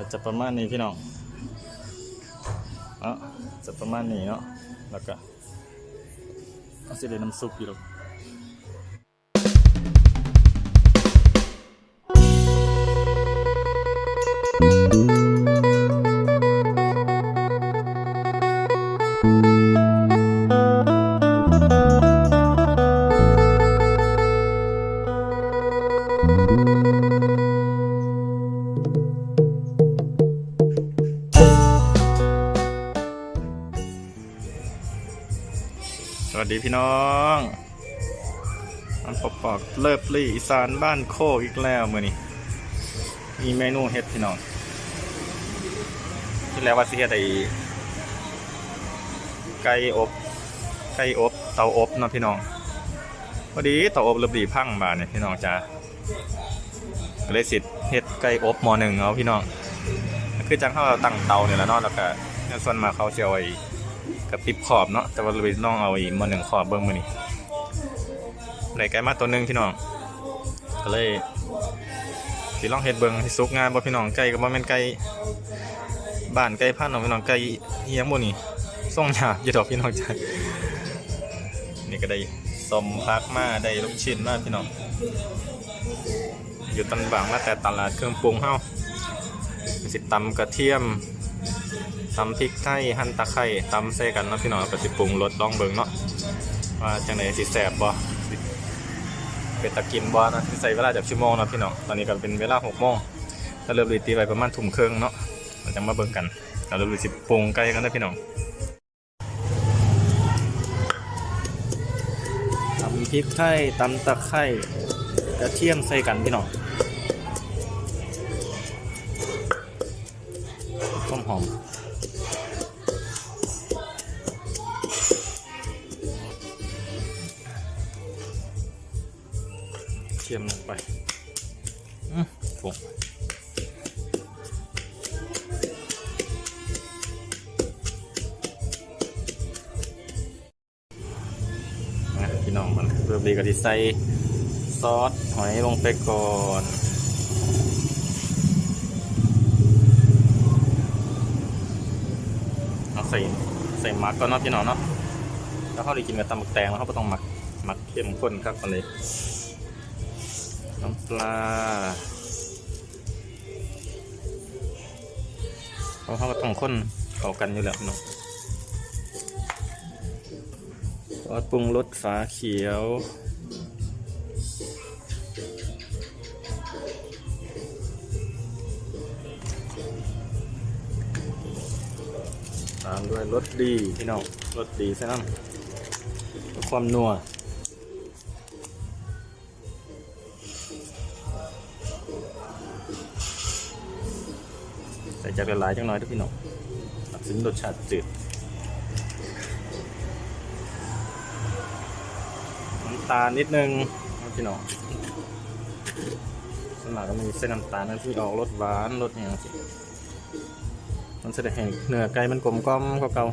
ก็จะประมาณนี้พี่น้องเอะจะประมาณนี้เนาะแล้วก็เอาสิเดน้ำซุปอยู่หรอก พี่น้องมันปอกปอกเลิฟลี่อีสานบ้านโคอีกแล้วมือนี้มีเมนูเฮ็ดพี่น้องที่แล้วว่าสิเฮ็ดไอ้ไก่อบไก่อบเตาอบเนาะพี่น้องพอดีเตาอบเลิฟลี่พังบาเนี่ยพี่น้องจ้าก็เลยสิทธิ์เฮ็ดไก่อบหมอหนึ่งเอาพี่น้องคือจังเขาเอาตั้งเตาเนี่ยแล้วนาะแล้วก็ส่วนมาเขาจะเอาไอ้ กับติบขอบเนาะแต่ว่าเราไปน้องเอาอีกมาหนึ่งขอบเบิ้งมือนี่ไหนไก่มาตัวหนึ่งพี่น้องก็เลยสิลองเฮ็ดเบิ้งที่ซุกงานบ่พี่น้องไก่ก็บ่แม่นไก่บ้านไก่พันธุ์พี่น้องไก่เฮียงบ่นี่ส่งหยาอยู่ดอกพี่น้องจ้ะนี่ก็ได้สมพักมาได้ลูกชิ้นมาพี่น้องอยู่ตันบางมาแต่ตลาดเครื่องปรุงเฮาสิตำกระเทียม ตำพริกไทยหั่นตะไคร้ตำใส่กันเนาะพี่น้องก็สิปรุงรสลองเบิ่งเนาะว่าจังไดสิแซ่บบ่เป็นตะกินบ่นะสิใส่เวลาจากชั่วโมงเนาะพี่น้องตอนนี้ก็เป็นเวลา6โมงถ้าเริ่มรีตีไว้ประมาณทุ่มครึ่งเนาะเราจะมาเบิ่งกันเราเริ่มรีสิปรุงไก่กันนะพี่น้องตำพริกไทยตำตะไคร้กระเทียมใส่กันพี่น้องต้มหอม ทียมลงไปอืมผงนะพี่น้องมันเริ่มดีกับที่ใส่ซอสหอยลงไปก่อนเอาใส่ใส่หมักก่อนเนาะพี่น้องเนาะแล้วเขาได้กินกับตำหมึกแตงแล้วเขาก็ต้องหมักหมักเข้มข้นครับตอนนี้ น้ำปลาเพราะเขาก็ต้องข้นเข้ากันอยู่แล้วเนาะซอสปรุงรสฝาเขียวตามด้วยรสดีพี่น้องรสดีใช่ไหมความนัว ส่จากละลายจังน้อยด้วยพี่น้องตัดสินรสชาติจืดน้ำตาลนิดนึงนะพี่น้องสวนมัครก็มีเส้นน้ำตาลนั่นที่ออกรสหวานรสอย่างสิมันจะได้ให้เนื้อไก่มันกลมกล่อมกว่าเก่า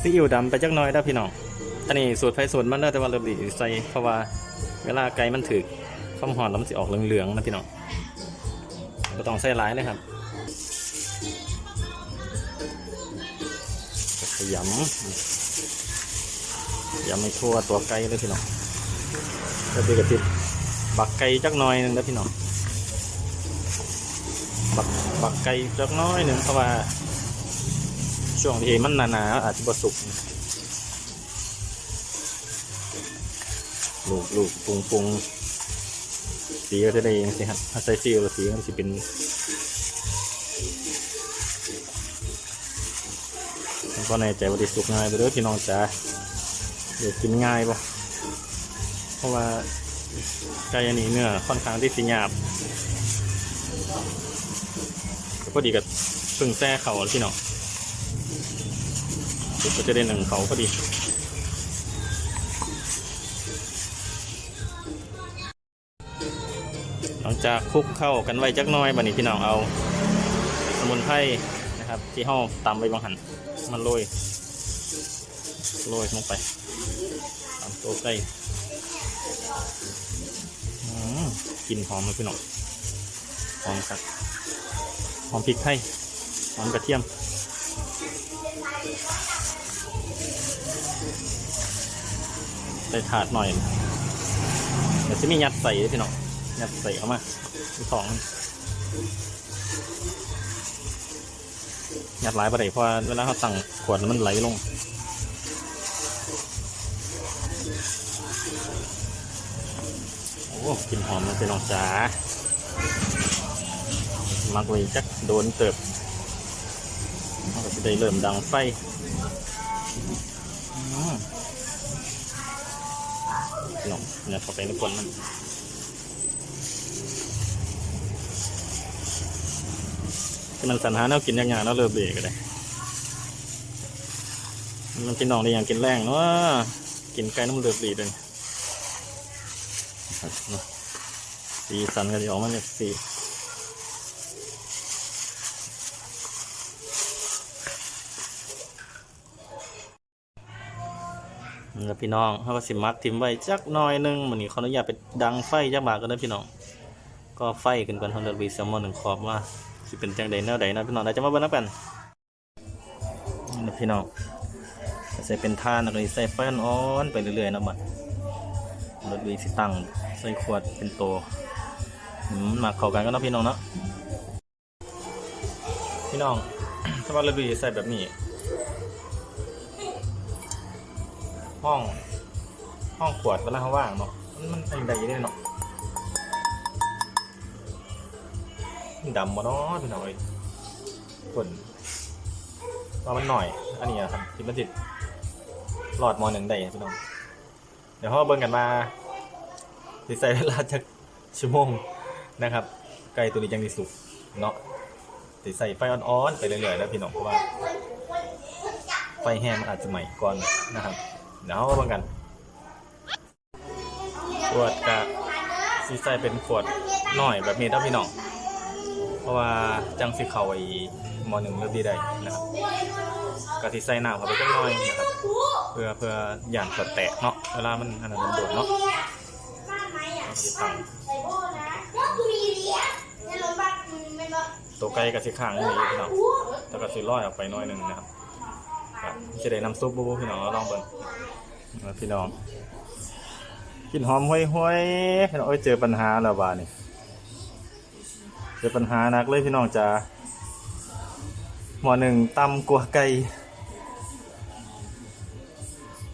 ซีอิ๊วดำไปจักน้อยได้พี่น้องอันนี้สูตรไฟสูตรมันได้อแต่ว่าเริ่มดีใส่เพราะว่า เวลาไก่มันถึกความหอนแล้วมันสิออกเหลืองๆนะพี่น้องก็ต้องใส่ร้ายเลยครับขยำยำให้ทั่วตัวไก่เลยพี่น้องแล้วดีกับติดบักไก่จักน้อยหนึงนะพี่น้องบักบักไก่จักน้อยหนึ่งเพราะว่าช่วงที่มันหนาๆอาจจะบสุก ลูกลูกปรุงปรุงสีก็จะได้ยังสิครับถ้าใส่ซีอิ๊วแล้วสีมันจะเป็นผมก็ในใจว่าดิสุกง่ายไปเด้อพี่น้องจ๋าเดี๋ยวกินง่ายปะเพราะว่าไก่อันนี้เนื้อค่อนข้างที่สิหยาบก็พอดีกับเพึ่งแซ่เขาพี่น้องก็จะได้หนึ่งเขาพอดี จากคลุกเข้ากันไว้จักน้อยบัดนี้พี่น้องเอา สมุนไพรนะครับ ที่ห่อตำไว้บางหันมันโรยโรยลงไปตามตัวไก่มกลิ่นหอมเลยพี่น้องหอมสักหอมพริกไทยหอมกระเทียมใส่ถาดหน่อยเดี๋ยวจะมียัดใส่ด้วยพี่น้อง ยัดใส่เข้ามามีสองยัดหลายประเดี๋ยวพราะว่าเวลาเขาตั้งขวดมันไหลลงโอ้กลินหอมเลยพี่น้องจ๋ามักไว้จักโดนเติบเราก็จะได้เริ่มดังไฟอืมพี่น้องเนี่ยเข้าไปในคนมันคือ มันสันหาแนวกินอย่างๆเนาะเริ่มเบรกก็ได้มันพี่น้องได้อย่างกินแรงเนาะกินไก่น้ำเลือบดีเลยสีสันก็จะออกมาจากสีแหละพี่น้องเขาก็สิมัดทิมไว้จักหน่อยหนึงมันนี้เขาอนุญาตไปดังไฟจักบาทกันนะพี่น้อง ก็ไฟกันก่อนทำเดบีแซลมอนหนึ่งขอบว่า สิเป็นจังใดแนวใดนะพี่น้องได้จะมาเบิ่งนับกันนะพี่น้องใส่เป็นท่านแล้วก็ใส่ไฟอ่อนไปเรื่อยๆนะบัดรถวีสิตั้งใส่ขวดเป็นโตอืมาเข้ากันก็นะพี่น้องเนาะพี่น้องถ้ามารถวีใส่แบบนี้ ห้อง ห้องขวดเวลาเขาว่างเนาะมันมันเป็นใดอยังได้เนาะ ดำมาเนาะพี่น้องเอ้ยคนว่ามันหน่อย อันนี้ครับที่มันติดหลอดมอหนึ่งได้พี่น้อง เดี๋ยวเราเบิ่งกันมาสิใส่เวลาจากชั่วโมงนะครับ ไก่ตัวนี้ยังดีสุกเนาะสิใส่ไฟอ่อนๆไปเรื่อยๆนะพี่น้องเพราะว่า ไฟแห้งมันอาจจะใหม่ก่อนนะครับ เดี๋ยวเราเบิ่งกันขวดกะสีใส่เป็นขวดหน่อยแบบนี้ถ้าพี่น้อง เพราะว่าจังสิเข้าไอ้หมอหนึ่งเลือกดีได้นะครับกะทิใส่น้ำเข้าไปจังหน่อยนะครับ เพื่อเพื่ออย่างขวดแตกเนาะเวลามันอันนั้นมันโดดเนาะเอาไปตั้งตัวไก่กะสิข้างนี่พี่น้องแต่กะสิลอยออกไปหน้อยหนึงนะครับครับจะได้น้ำซุปบูบูพี่น้องเราลองเบิ่งนะพี่น้องกลินหอมห้วยห้วยๆพี่น้องเอ้ยเจอปัญหาแล้วบ้านี่ เจอปัญหานักเลยพี่น้องจ้าหมอหนึ่งตำกัวไก่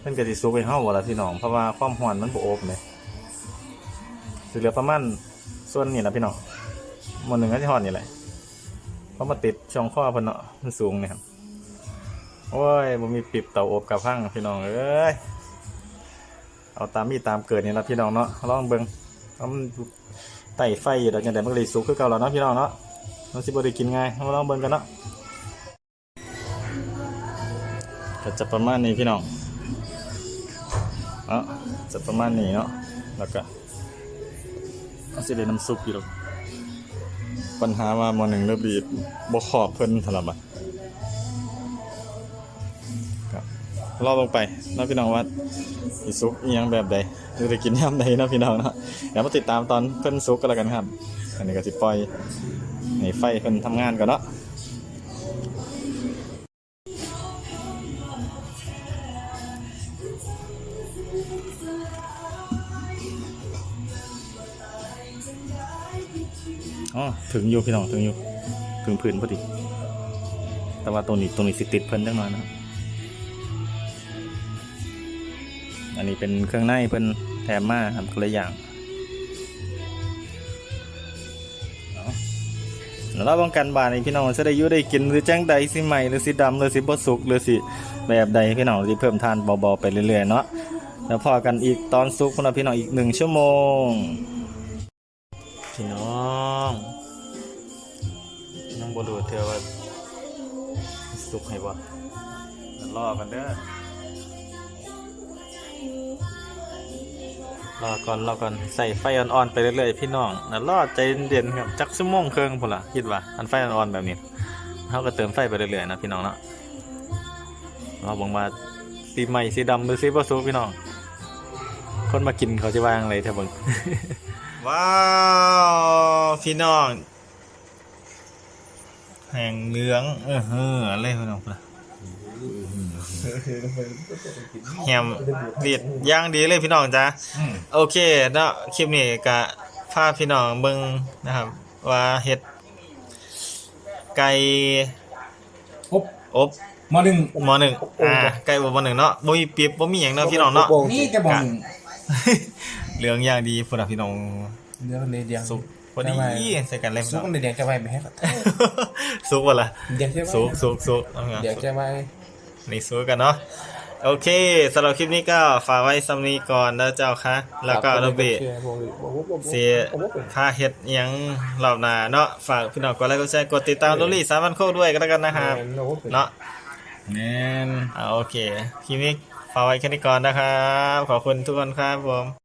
เพิ่นกะสิซุกไปเฮาบ่ล่ะพี่น้องเพราะว่าความร้อนมันบ่อบเลยสิเหลือประมาณส่วนนี้ล่ะพี่น้องหมอหนึ่งก็สิฮอนนี่แหละเพราะมาติดช่องคอเพิ่นเนาะมันสูงนี่ครับโอ้ยบ่มีปิบเตาอบกับพังพี่น้องเอ้ยเอาตามมีตามเกิดนี่นะพี่น้องเนาะลองเบิ่งเอามัน ไต่ไฟอยู่แล้วจังไดมันก็เลยสุกคือเก่าแล้วเนาะพี่น้องเนาะมันสิบ่ได้กินง่ายเอาลองเบิ่งกันเนาะก็จะประมาณนี้พี่น้องเนาะจะประมาณนี้เนาะแล้วก็เอาสิได้น้ำซุปอยู่หรอกปัญหาว่าหมอหนึ่งเริ่มบีบบ่ขอบเพิ่นสลับอะ รอลงไปนาะพี่น้องว่าสิซุกยังแบบใดหรือจะกินย่ำใดนาะพี่น้องเนาะเดี๋ยวมาติดตามตอนเพิ่นซุกกันแล้วกันครับ อันนี้ก็สิปล่อยให้ไฟเพิ่นทำงานก่อนเนาะอ๋อถึงอยู่พี่น้องถึงอยู่ถึงพื้นพอดี แต่ว่าตรงนี้ตรงนี้สิติดเพิ่นจังหน่อยนะครับ อันนี้เป็นเครื่องในเพิ่นแถมมาครับคนละอย่างเนาะแล้วเราป้องกันบาดนี่พี่น้องจะได้ยู่ได้กินหรือแจ้งใดสิใหม่หรือสิดำหรือสิบสุกหรือสิแบบใดพี่น้องสิเพิ่มทานเบาๆไปเรื่อยๆเนาะแล้วพอกันอีกตอนสุกพวกเราพี่น้องอีกหนึ่งชั่วโมง พี่น้องน้องบรูเธอว่าสุกให้บ่รอกันเด้อ รอก่อนรอก่อนใส่ไฟอ่อนๆไปเรื่อยๆพี่น้องนะรอใจเย็นๆครับจักชั่วโมงครึ่งพุ่นละคิดว่าอันไฟอ่อนๆแบบนี้เขาก็เติมไฟไปเรื่อยๆนะพี่น้องเนาะเราบอกว่าสีใหม่สีดำหรือสีผสมพี่น้อง คนมากินเขาจะว่าอย่างไรเถอะบิ่งว้าวพี่น้องแห่งเหลืองเออเฮ้ออะไรพี่น้องพุ่นน่ะ แฮมเรียดย่างดีเลยพี่น้องจ้าอืมโอเคเนาะคลิปนี้ก็พาพี่น้องเบิ่งนะครับ ว่าเฮ็ด ไก่ปุ๊บอบมาดึงหมอหนึ่งอ่าไก่อบหมอหนึ่งเนาะบ่มีปีบบ่มีหยังเนาะพี่น้องเนาะนี่จะบอกเหลืองอย่างดีพุ่นน่ะพี่น้องเดี๋ยวเลยเดียวสุก พอดีใส่กันเลยพี่สุน้กองเลยเดี๋ยวจะไปไหมครับสุกบ่ล่ะเดี๋ยวจะไปสุกสุกสุกเอาไงเดี๋ยวจะไปนี่สุกกันเนาะโอเคสำหรับคลิปนี้ก็ฝากไว้สำนี้ก่อนนะเจ้าค่ะ แล้วก็โรเบเสียค่าเฮ็ดอิหยังรอบหน้าเนาะฝากพี่น้องกดไลค์กดแชร์กดติดตามโรลี่สามวันโคกด้วยก็แล้วกันนะครับเนาะแน่นอ่าโอเคคลิปนี้ฝากไว้แค่นี้ก่อนนะครับ ขอบคุณทุกคนครับผม